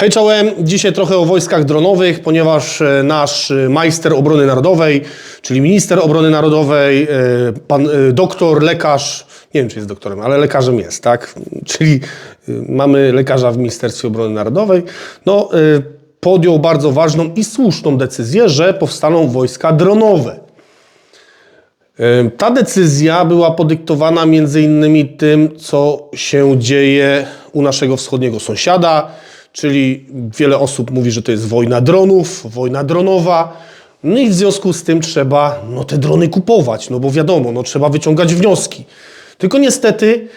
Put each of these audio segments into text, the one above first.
Hej czołem, dzisiaj trochę o wojskach dronowych, ponieważ e, nasz e, majster obrony narodowej, czyli minister obrony narodowej, e, pan doktor, lekarz, nie wiem czy jest doktorem, ale lekarzem jest, tak? Czyli mamy lekarza w Ministerstwie Obrony Narodowej, no podjął bardzo ważną i słuszną decyzję, że powstaną wojska dronowe. Ta decyzja była podyktowana między innymi tym, co się dzieje u naszego wschodniego sąsiada, czyli wiele osób mówi, że to jest wojna dronów, wojna dronowa. No i w związku z tym trzeba no, te drony kupować, no bo wiadomo, no, trzeba wyciągać wnioski. Tylko niestety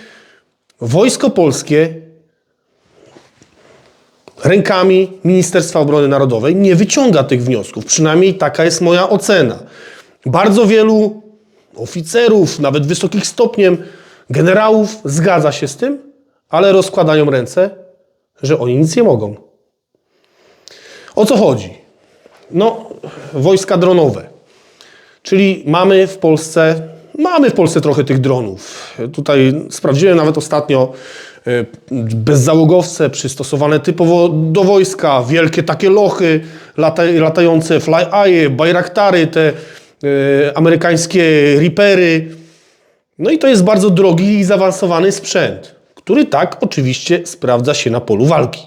wojsko polskie rękami Ministerstwa Obrony Narodowej nie wyciąga tych wniosków. Przynajmniej taka jest moja ocena. Bardzo wielu oficerów, nawet wysokich stopniem, generałów zgadza się z tym, ale rozkładają ręce, że oni nic nie mogą. O co chodzi? No, wojska dronowe. Czyli mamy w Polsce, mamy w Polsce trochę tych dronów. Tutaj sprawdziłem nawet ostatnio e, bezzałogowce przystosowane typowo do wojska, wielkie takie lochy, lata, latające fly-eye, bajraktary, te e, amerykańskie Reapery. No i to jest bardzo drogi i zaawansowany sprzęt, który tak oczywiście sprawdza się na polu walki.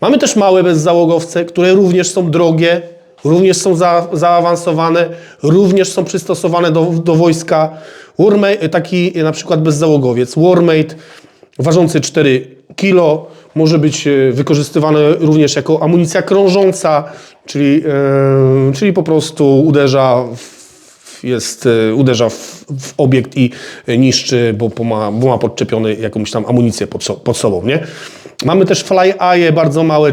Mamy też małe bezzałogowce, które również są drogie, również są za, zaawansowane, również są przystosowane do, do wojska. Warmate, taki na przykład bezzałogowiec Warmate, ważący 4 kg, może być e, wykorzystywany również jako amunicja krążąca, czyli, e, czyli po prostu uderza w jest, e, uderza w, w obiekt i niszczy, bo, bo, ma, bo ma podczepiony jakąś tam amunicję pod, so, pod sobą, nie? Mamy też fly eye bardzo małe,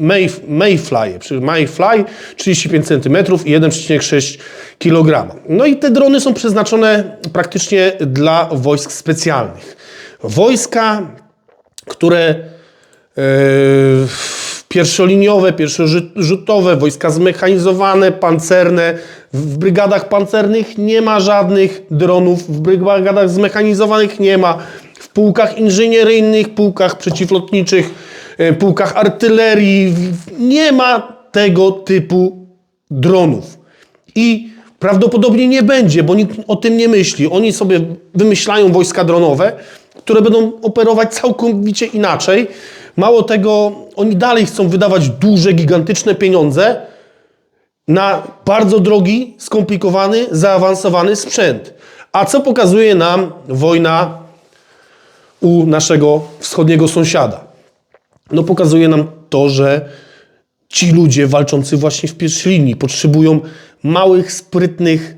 May, Mayfly, Mayfly 35 cm i 1,6 kg. No i te drony są przeznaczone praktycznie dla wojsk specjalnych. Wojska, które Yy, pierwszoliniowe, pierwszorzutowe, wojska zmechanizowane, pancerne. W brygadach pancernych nie ma żadnych dronów, w brygadach zmechanizowanych nie ma, w pułkach inżynieryjnych, pułkach przeciwlotniczych, yy, pułkach artylerii nie ma tego typu dronów. I prawdopodobnie nie będzie, bo nikt o tym nie myśli. Oni sobie wymyślają wojska dronowe, które będą operować całkowicie inaczej. Mało tego, oni dalej chcą wydawać duże, gigantyczne pieniądze na bardzo drogi, skomplikowany, zaawansowany sprzęt. A co pokazuje nam wojna u naszego wschodniego sąsiada? No pokazuje nam to, że ci ludzie walczący właśnie w pierwszej linii potrzebują małych, sprytnych,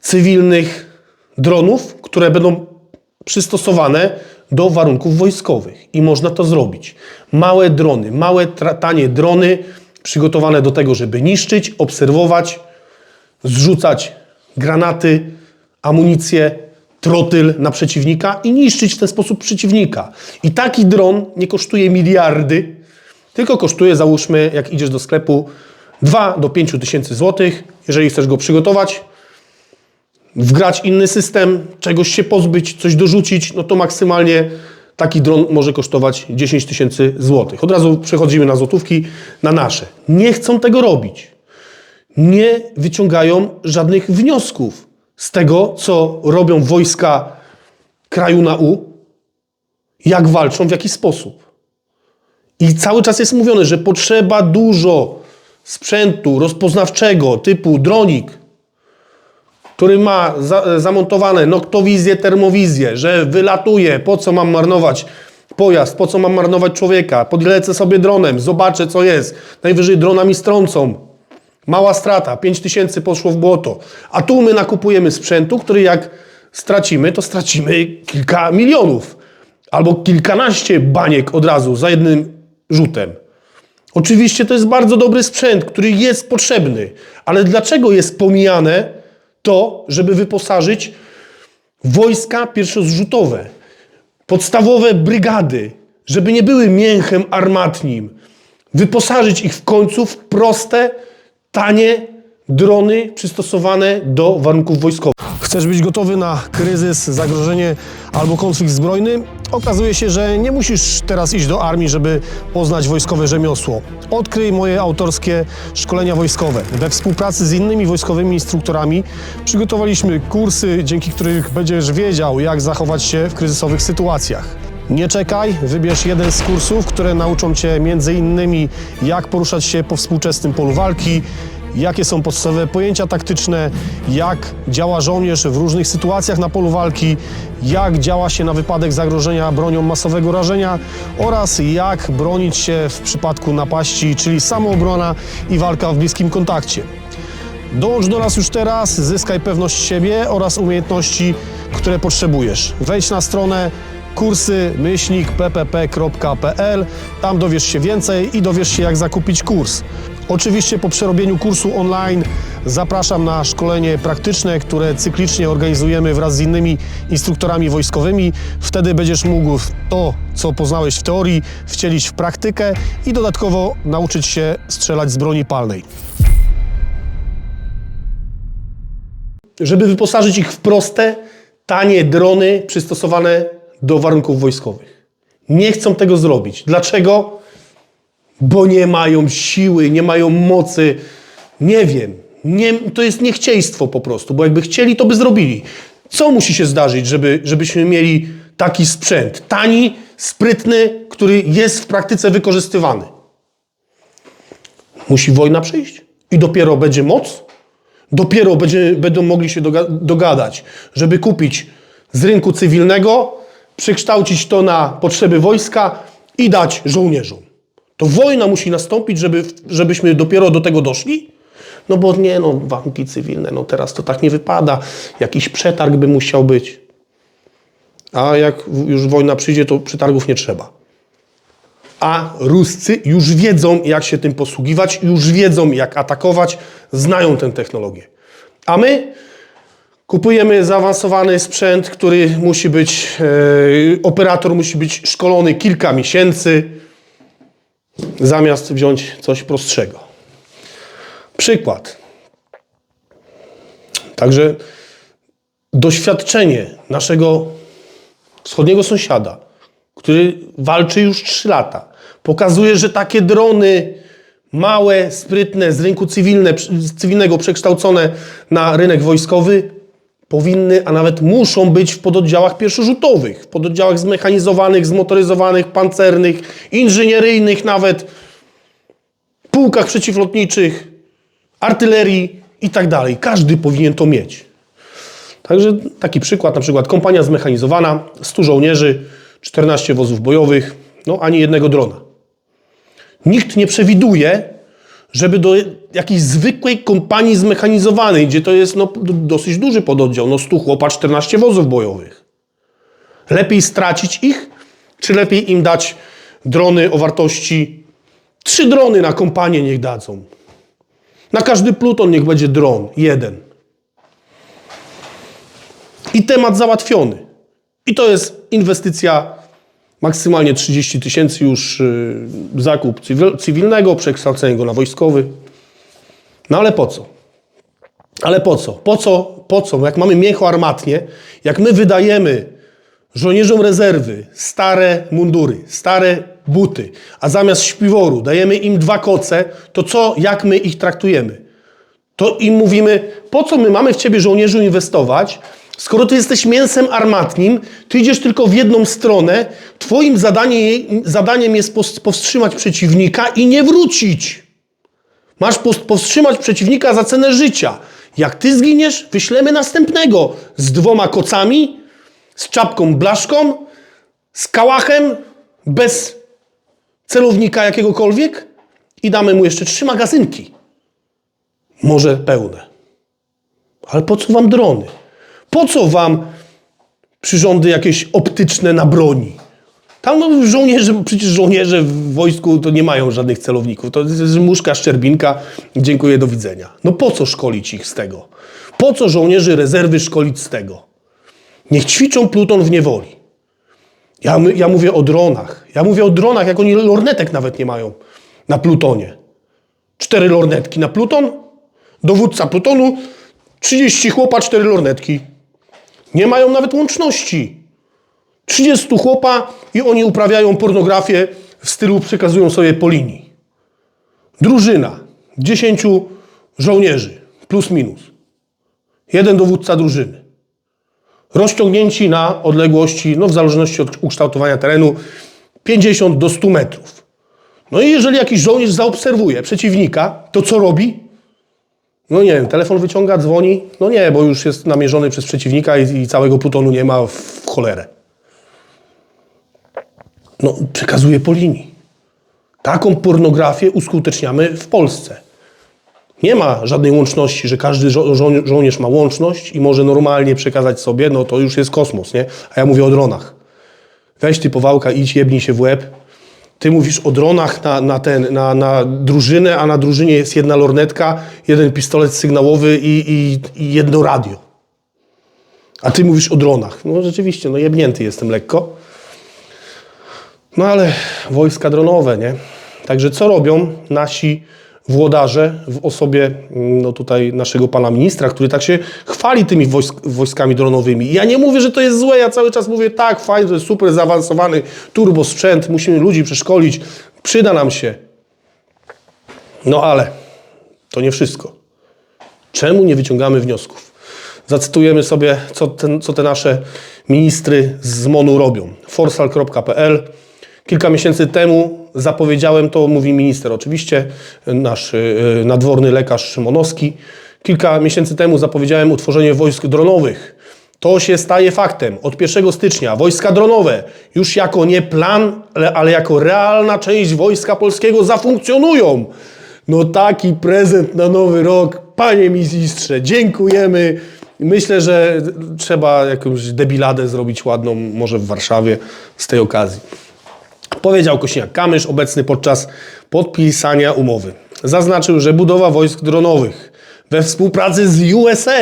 cywilnych dronów, które będą przystosowane do warunków wojskowych. I można to zrobić. Małe drony, małe, tanie drony przygotowane do tego, żeby niszczyć, obserwować, zrzucać granaty, amunicję, trotyl na przeciwnika i niszczyć w ten sposób przeciwnika. I taki dron nie kosztuje miliardy, tylko kosztuje, załóżmy, jak idziesz do sklepu, 2 do 5 tysięcy złotych. Jeżeli chcesz go przygotować, wgrać inny system, czegoś się pozbyć, coś dorzucić, no to maksymalnie taki dron może kosztować 10 tysięcy złotych. Od razu przechodzimy na złotówki, na nasze. Nie chcą tego robić. Nie wyciągają żadnych wniosków z tego, co robią wojska kraju na U, jak walczą, w jaki sposób. I cały czas jest mówione, że potrzeba dużo sprzętu rozpoznawczego typu dronik, który ma za, zamontowane noktowizję, termowizję, że wylatuje, po co mam marnować pojazd, po co mam marnować człowieka, podlecę sobie dronem, zobaczę co jest, najwyżej drona mi strącą. Mała strata, 5 tysięcy poszło w błoto. A tu my nakupujemy sprzętu, który jak stracimy, to stracimy kilka milionów. Albo kilkanaście baniek od razu za jednym rzutem. Oczywiście to jest bardzo dobry sprzęt, który jest potrzebny, ale dlaczego jest pomijane to, żeby wyposażyć wojska pierwszozrzutowe, podstawowe brygady, żeby nie były mięchem armatnim, wyposażyć ich w końcu w proste, tanie drony przystosowane do warunków wojskowych. Chcesz być gotowy na kryzys, zagrożenie albo konflikt zbrojny? Okazuje się, że nie musisz teraz iść do armii, żeby poznać wojskowe rzemiosło. Odkryj moje autorskie szkolenia wojskowe. We współpracy z innymi wojskowymi instruktorami przygotowaliśmy kursy, dzięki których będziesz wiedział, jak zachować się w kryzysowych sytuacjach. Nie czekaj, wybierz jeden z kursów, które nauczą Cię innymi jak poruszać się po współczesnym polu walki, jakie są podstawowe pojęcia taktyczne, jak działa żołnierz w różnych sytuacjach na polu walki, jak działa się na wypadek zagrożenia bronią masowego rażenia oraz jak bronić się w przypadku napaści, czyli samoobrona i walka w bliskim kontakcie. Dołącz do nas już teraz, zyskaj pewność siebie oraz umiejętności, które potrzebujesz. Wejdź na stronę kursy myślnik.ppp.pl. Tam dowiesz się więcej i dowiesz się, jak zakupić kurs. Oczywiście po przerobieniu kursu online zapraszam na szkolenie praktyczne, które cyklicznie organizujemy wraz z innymi instruktorami wojskowymi. Wtedy będziesz mógł to, co poznałeś w teorii, wcielić w praktykę i dodatkowo nauczyć się strzelać z broni palnej. żeby wyposażyć ich w proste, tanie drony przystosowane do warunków wojskowych. Nie chcą tego zrobić. Dlaczego? Bo nie mają siły, nie mają mocy. Nie wiem. Nie, to jest niechciejstwo po prostu, bo jakby chcieli, to by zrobili. Co musi się zdarzyć, żeby, żebyśmy mieli taki sprzęt? Tani, sprytny, który jest w praktyce wykorzystywany. Musi wojna przyjść i dopiero będzie moc, dopiero będzie, będą mogli się doga- dogadać, żeby kupić z rynku cywilnego, przekształcić to na potrzeby wojska i dać żołnierzom. To wojna musi nastąpić, żeby, żebyśmy dopiero do tego doszli? No bo nie, no warunki cywilne, no teraz to tak nie wypada. Jakiś przetarg by musiał być. A jak już wojna przyjdzie, to przetargów nie trzeba a Ruscy już wiedzą, jak się tym posługiwać, już wiedzą, jak atakować, znają tę technologię. A my kupujemy zaawansowany sprzęt, który musi być, e, operator musi być szkolony kilka miesięcy, zamiast wziąć coś prostszego. Przykład. Także doświadczenie naszego wschodniego sąsiada, który walczy już 3 lata, pokazuje, że takie drony małe, sprytne, z rynku cywilne, cywilnego przekształcone na rynek wojskowy powinny, a nawet muszą być w pododdziałach pierwszorzutowych, w pododdziałach zmechanizowanych, zmotoryzowanych, pancernych, inżynieryjnych nawet, pułkach przeciwlotniczych, artylerii i tak dalej. Każdy powinien to mieć. Także taki przykład, na przykład kompania zmechanizowana, 100 żołnierzy, 14 wozów bojowych, no ani jednego drona. Nikt nie przewiduje, żeby do jakiejś zwykłej kompanii zmechanizowanej, gdzie to jest no, dosyć duży pododdział, no 100 chłopa, 14 wozów bojowych. Lepiej stracić ich, czy lepiej im dać drony o wartości trzy drony na kompanię niech dadzą. Na każdy pluton niech będzie dron, jeden. I temat załatwiony. I to jest inwestycja maksymalnie 30 tysięcy już y, zakup cywil, cywilnego, przekształcenie go na wojskowy. No ale po co? Ale po co? Po co? Po co? Jak mamy mięcho armatnie, jak my wydajemy żołnierzom rezerwy stare mundury, stare buty, a zamiast śpiworu dajemy im dwa koce, to co, jak my ich traktujemy? To im mówimy, po co my mamy w ciebie żołnierzu inwestować, Skoro ty jesteś mięsem armatnim, ty idziesz tylko w jedną stronę, twoim zadanie, zadaniem jest powstrzymać przeciwnika i nie wrócić. Masz powstrzymać przeciwnika za cenę życia. Jak ty zginiesz, wyślemy następnego z dwoma kocami, z czapką blaszką, z kałachem, bez celownika jakiegokolwiek i damy mu jeszcze trzy magazynki. Może pełne. Ale po co wam drony? Po co wam przyrządy jakieś optyczne na broni? Tam no, żołnierze, przecież żołnierze w wojsku to nie mają żadnych celowników. To jest muszka, szczerbinka, dziękuję, do widzenia. No po co szkolić ich z tego? Po co żołnierzy rezerwy szkolić z tego? Niech ćwiczą pluton w niewoli. Ja, ja mówię o dronach. Ja mówię o dronach, jak oni lornetek nawet nie mają na plutonie. Cztery lornetki na pluton, dowódca plutonu, 30 chłopa, cztery lornetki. Nie mają nawet łączności. 30 chłopa i oni uprawiają pornografię w stylu przekazują sobie po linii. Drużyna. 10 żołnierzy. Plus minus. Jeden dowódca drużyny. Rozciągnięci na odległości, no w zależności od ukształtowania terenu, 50 do 100 metrów. No i jeżeli jakiś żołnierz zaobserwuje przeciwnika, to co robi? No nie wiem, telefon wyciąga, dzwoni. No nie, bo już jest namierzony przez przeciwnika i, i całego plutonu nie ma w, cholerę. No, przekazuje po linii. Taką pornografię uskuteczniamy w Polsce. Nie ma żadnej łączności, że każdy żo żo żołnierz ma łączność i może normalnie przekazać sobie, no to już jest kosmos, nie? A ja mówię o dronach. Weź ty powałka, idź, jebnij się w łeb. Ty mówisz o dronach na, na, ten, na, na drużynę, a na drużynie jest jedna lornetka, jeden pistolet sygnałowy i, i, i jedno radio. A ty mówisz o dronach. No rzeczywiście, no jebnięty jestem lekko. No ale wojska dronowe, nie? Także co robią nasi włodarze w osobie no tutaj naszego pana ministra, który tak się chwali tymi wojsk, wojskami dronowymi. Ja nie mówię, że to jest złe, ja cały czas mówię tak, fajnie, to jest super zaawansowany turbosprzęt, musimy ludzi przeszkolić, przyda nam się. No ale to nie wszystko. Czemu nie wyciągamy wniosków? Zacytujemy sobie, co, ten, co te nasze ministry z MONU robią. forsal.pl Kilka miesięcy temu zapowiedziałem, to mówi minister oczywiście, nasz yy, nadworny lekarz Szymonowski. Kilka miesięcy temu zapowiedziałem utworzenie wojsk dronowych. To się staje faktem. Od 1 stycznia wojska dronowe już jako nie plan, ale jako realna część wojska polskiego zafunkcjonują. No taki prezent na nowy rok, panie ministrze, dziękujemy. Myślę, że trzeba jakąś debiladę zrobić ładną, może w Warszawie z tej okazji. Powiedział Kośniak-Kamysz, obecny podczas podpisania umowy. Zaznaczył, że budowa wojsk dronowych we współpracy z USA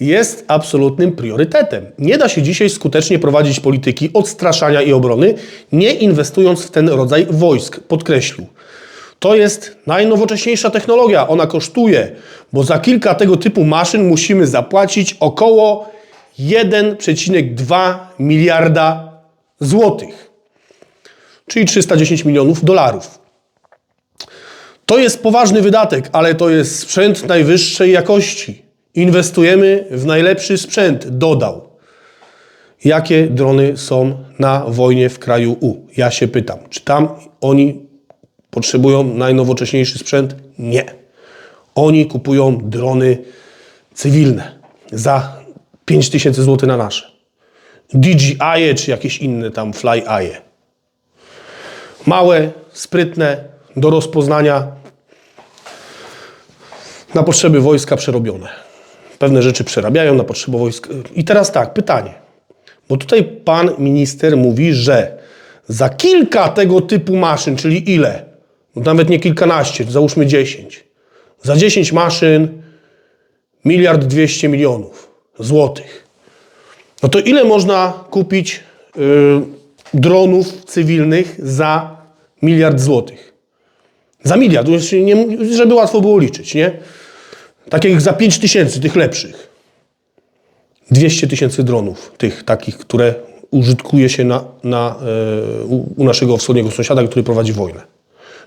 jest absolutnym priorytetem. Nie da się dzisiaj skutecznie prowadzić polityki odstraszania i obrony, nie inwestując w ten rodzaj wojsk, podkreślił. To jest najnowocześniejsza technologia, ona kosztuje, bo za kilka tego typu maszyn musimy zapłacić około 1,2 miliarda złotych czyli 310 milionów dolarów. To jest poważny wydatek, ale to jest sprzęt najwyższej jakości. Inwestujemy w najlepszy sprzęt, dodał. Jakie drony są na wojnie w kraju U? Ja się pytam, czy tam oni potrzebują najnowocześniejszy sprzęt? Nie. Oni kupują drony cywilne za 5000 zł na nasze. DJI czy jakieś inne tam Fly Eye. Małe, sprytne, do rozpoznania, na potrzeby wojska przerobione. Pewne rzeczy przerabiają na potrzeby wojska. I teraz tak, pytanie. Bo tutaj pan minister mówi, że za kilka tego typu maszyn, czyli ile? No nawet nie kilkanaście, załóżmy 10. Za 10 maszyn miliard 200 milionów złotych. No to ile można kupić yy, dronów cywilnych za miliard złotych. Za miliard, żeby łatwo było liczyć, nie? Takich za 5 tysięcy, tych lepszych. 200 tysięcy dronów, tych takich, które użytkuje się na, na, e, u naszego wschodniego sąsiada, który prowadzi wojnę.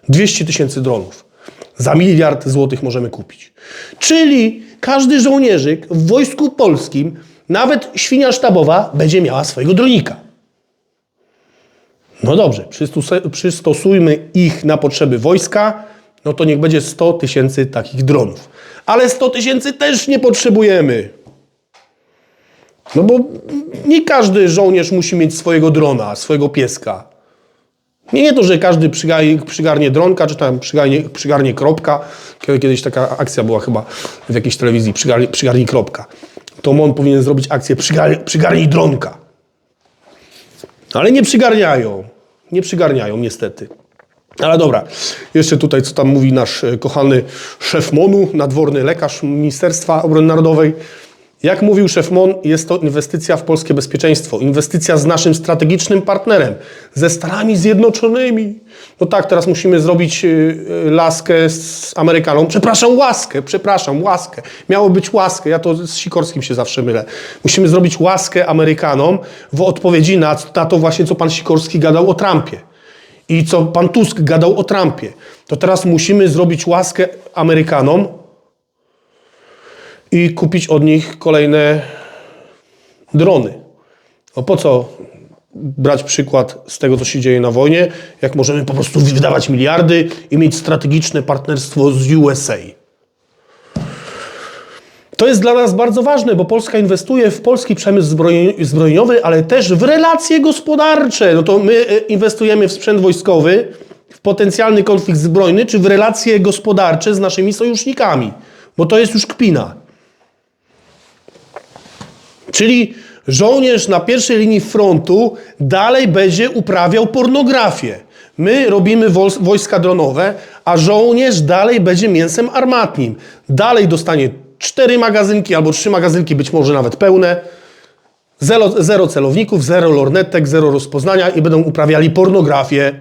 200 tysięcy dronów. Za miliard złotych możemy kupić. Czyli każdy żołnierzyk w wojsku polskim, nawet świnia sztabowa, będzie miała swojego dronika. No dobrze, przystosujmy ich na potrzeby wojska, no to niech będzie 100 tysięcy takich dronów. Ale 100 tysięcy też nie potrzebujemy. No bo nie każdy żołnierz musi mieć swojego drona, swojego pieska. Nie, nie to, że każdy przygarnie, dronka, czy tam przygarnie, przygarnie kropka. Kiedyś taka akcja była chyba w jakiejś telewizji, przygarnie, kropka. To on powinien zrobić akcję przygarnij, przygarnij dronka. Ale nie przygarniają. Nie przygarniają, niestety. Ale dobra, jeszcze tutaj, co tam mówi nasz e, kochany szef MONU, nadworny lekarz Ministerstwa Obrony Narodowej. Jak mówił szef MON, jest to inwestycja w polskie bezpieczeństwo, inwestycja z naszym strategicznym partnerem, ze Stanami Zjednoczonymi. No tak, teraz musimy zrobić y, y, laskę z Amerykanom. Przepraszam, łaskę, przepraszam, łaskę. Miało być łaskę, ja to z Sikorskim się zawsze mylę. Musimy zrobić łaskę Amerykanom w odpowiedzi na, na to właśnie, co pan Sikorski gadał o Trumpie i co pan Tusk gadał o Trumpie. To teraz musimy zrobić łaskę Amerykanom, i kupić od nich kolejne drony. No po co brać przykład z tego, co się dzieje na wojnie, jak możemy po prostu wydawać miliardy i mieć strategiczne partnerstwo z USA. To jest dla nas bardzo ważne, bo Polska inwestuje w polski przemysł zbroj- zbrojeniowy, ale też w relacje gospodarcze. No to my e, inwestujemy w sprzęt wojskowy, w potencjalny konflikt zbrojny, czy w relacje gospodarcze z naszymi sojusznikami, bo to jest już kpina. Czyli żołnierz na pierwszej linii frontu dalej będzie uprawiał pornografię. My robimy wojska dronowe, a żołnierz dalej będzie mięsem armatnim. Dalej dostanie cztery magazynki albo trzy magazynki, być może nawet pełne. Zero, zero celowników, zero lornetek, zero rozpoznania i będą uprawiali pornografię.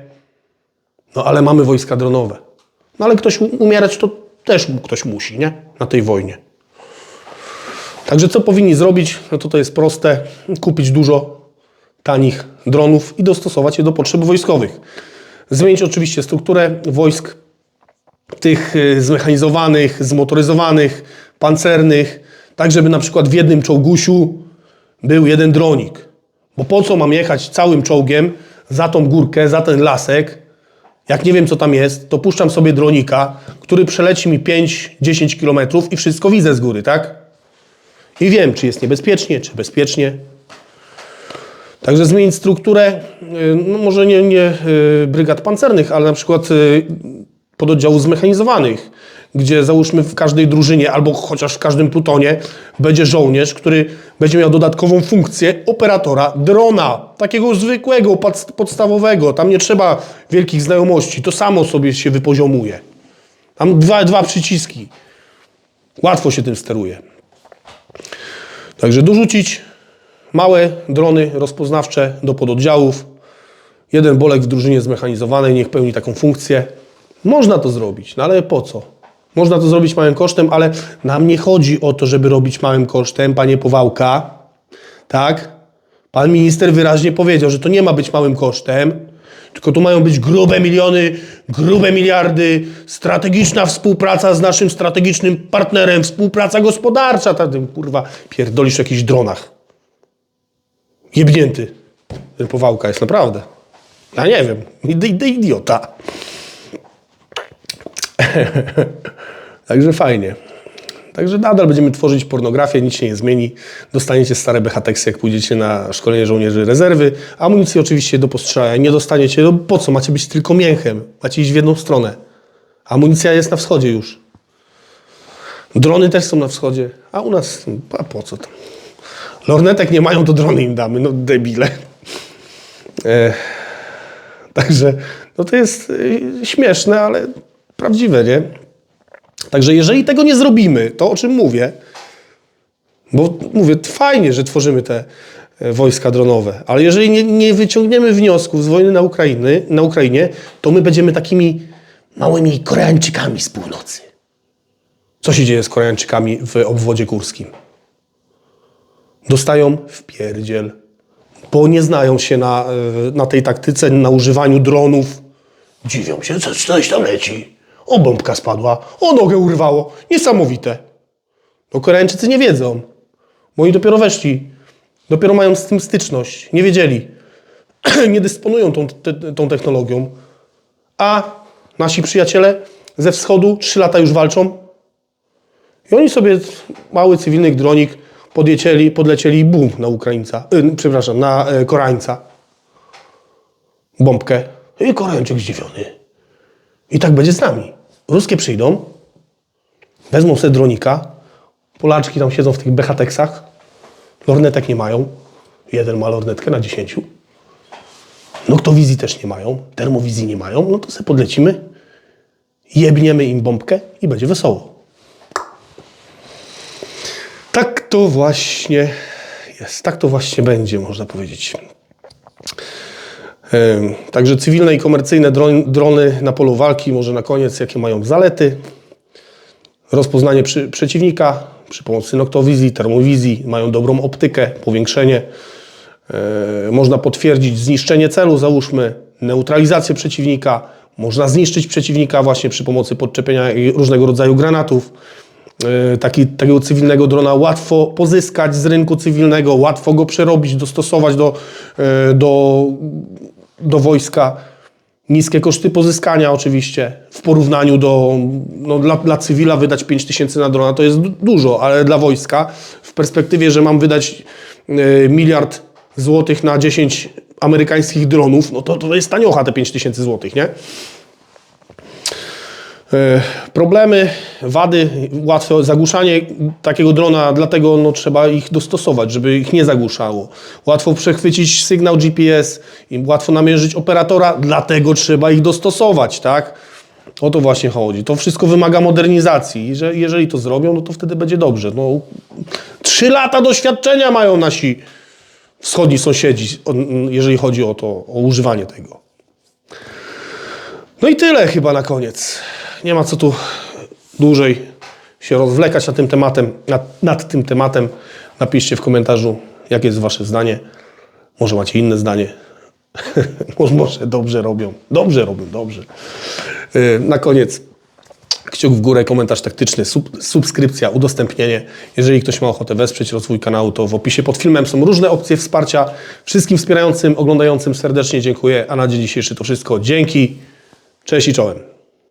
No ale mamy wojska dronowe. No ale ktoś umierać to też ktoś musi, nie? Na tej wojnie. Także co powinni zrobić? No to to jest proste. Kupić dużo tanich dronów i dostosować je do potrzeb wojskowych. Zmienić oczywiście strukturę wojsk, tych y, zmechanizowanych, zmotoryzowanych, pancernych, tak żeby na przykład w jednym czołgusiu był jeden dronik. Bo po co mam jechać całym czołgiem za tą górkę, za ten lasek, jak nie wiem co tam jest, to puszczam sobie dronika, który przeleci mi 5-10 km i wszystko widzę z góry, tak? I wiem, czy jest niebezpiecznie, czy bezpiecznie. Także zmienić strukturę, y, no może nie, nie y, brygad pancernych, ale na przykład y, pododdziałów zmechanizowanych, gdzie załóżmy w każdej drużynie albo chociaż w każdym plutonie będzie żołnierz, który będzie miał dodatkową funkcję operatora drona. Takiego zwykłego, pod- podstawowego. Tam nie trzeba wielkich znajomości. To samo sobie się wypoziomuje. Tam dwa, dwa przyciski. Łatwo się tym steruje. Także dorzucić małe drony rozpoznawcze do pododdziałów. Jeden bolek w drużynie zmechanizowanej niech pełni taką funkcję. Można to zrobić, no ale po co? Można to zrobić małym kosztem, ale nam nie chodzi o to, żeby robić małym kosztem, panie Powałka. Tak? Pan minister wyraźnie powiedział, że to nie ma być małym kosztem, tylko tu mają być grube miliony, grube miliardy, strategiczna współpraca z naszym strategicznym partnerem, współpraca gospodarcza. Ta, tym, kurwa, pierdolisz o jakichś dronach. Jebnięty. Ten Powałka jest naprawdę. Ja nie wiem. Id- id- Idiota. Także fajnie. Także nadal będziemy tworzyć pornografię, nic się nie zmieni. Dostaniecie stare behateksy, jak pójdziecie na szkolenie żołnierzy rezerwy. Amunicję oczywiście do postrzelania nie dostaniecie. No po co? Macie być tylko mięchem. Macie iść w jedną stronę. Amunicja jest na wschodzie już. Drony też są na wschodzie. A u nas, a po co tam? Lornetek nie mają, to drony im damy. No debile. E, także no to jest y, śmieszne, ale prawdziwe, nie? Także jeżeli tego nie zrobimy, to o czym mówię, bo mówię, fajnie, że tworzymy te e, wojska dronowe, ale jeżeli nie, nie wyciągniemy wniosków z wojny na, Ukrainy, na Ukrainie, to my będziemy takimi małymi Koreańczykami z północy. Co się dzieje z Koreańczykami w obwodzie kurskim? Dostają w pierdziel, bo nie znają się na, e, na tej taktyce, na używaniu dronów. Dziwią się, co coś tam leci. O, spadła, o, nogę urwało. Niesamowite. No Koreańczycy nie wiedzą, oni dopiero weszli. Dopiero mają z tym styczność. Nie wiedzieli. nie dysponują tą, te, tą technologią. A nasi przyjaciele ze wschodu trzy lata już walczą. I oni sobie mały cywilny dronik podlecieli, podlecieli i bum na Ukraińca. Y, przepraszam, na y, Koreańca. Bombkę. I Koreańczyk zdziwiony. I tak będzie z nami. Ruskie przyjdą, wezmą sobie dronika, Polaczki tam siedzą w tych behateksach, lornetek nie mają, jeden ma lornetkę na dziesięciu, noktowizji też nie mają, termowizji nie mają, no to sobie podlecimy, jebniemy im bombkę i będzie wesoło. Tak to właśnie jest. Tak to właśnie będzie, można powiedzieć. Także cywilne i komercyjne dron- drony na polu walki, może na koniec, jakie mają zalety. Rozpoznanie przy, przeciwnika przy pomocy noktowizji, termowizji, mają dobrą optykę, powiększenie. E, można potwierdzić zniszczenie celu, załóżmy, neutralizację przeciwnika. Można zniszczyć przeciwnika właśnie przy pomocy podczepienia różnego rodzaju granatów. E, Taki, takiego cywilnego drona łatwo pozyskać z rynku cywilnego, łatwo go przerobić, dostosować do, e, do, do wojska. Niskie koszty pozyskania oczywiście w porównaniu do, no dla, dla cywila wydać 5 tysięcy na drona to jest du- dużo, ale dla wojska w perspektywie, że mam wydać e, miliard złotych na 10 amerykańskich dronów, no to, to jest taniocha te 5 tysięcy złotych, nie? E, Problemy, wady, łatwe zagłuszanie takiego drona, dlatego no, trzeba ich dostosować, żeby ich nie zagłuszało. Łatwo przechwycić sygnał GPS łatwo namierzyć operatora, dlatego trzeba ich dostosować, tak? O to właśnie chodzi. To wszystko wymaga modernizacji i że jeżeli to zrobią, no to wtedy będzie dobrze. No, trzy lata doświadczenia mają nasi wschodni sąsiedzi, jeżeli chodzi o to, o używanie tego. No i tyle chyba na koniec. Nie ma co tu dłużej się rozwlekać nad tym tematem. Nad, nad tym tematem napiszcie w komentarzu, jakie jest wasze zdanie. Może macie inne zdanie. może, dobrze robią. Dobrze robią, dobrze. Yy, Na koniec kciuk w górę, komentarz taktyczny, sub, subskrypcja, udostępnienie. Jeżeli ktoś ma ochotę wesprzeć rozwój kanału, to w opisie pod filmem są różne opcje wsparcia. Wszystkim wspierającym, oglądającym serdecznie dziękuję, a na dzień dzisiejszy to wszystko. Dzięki, cześć i czołem.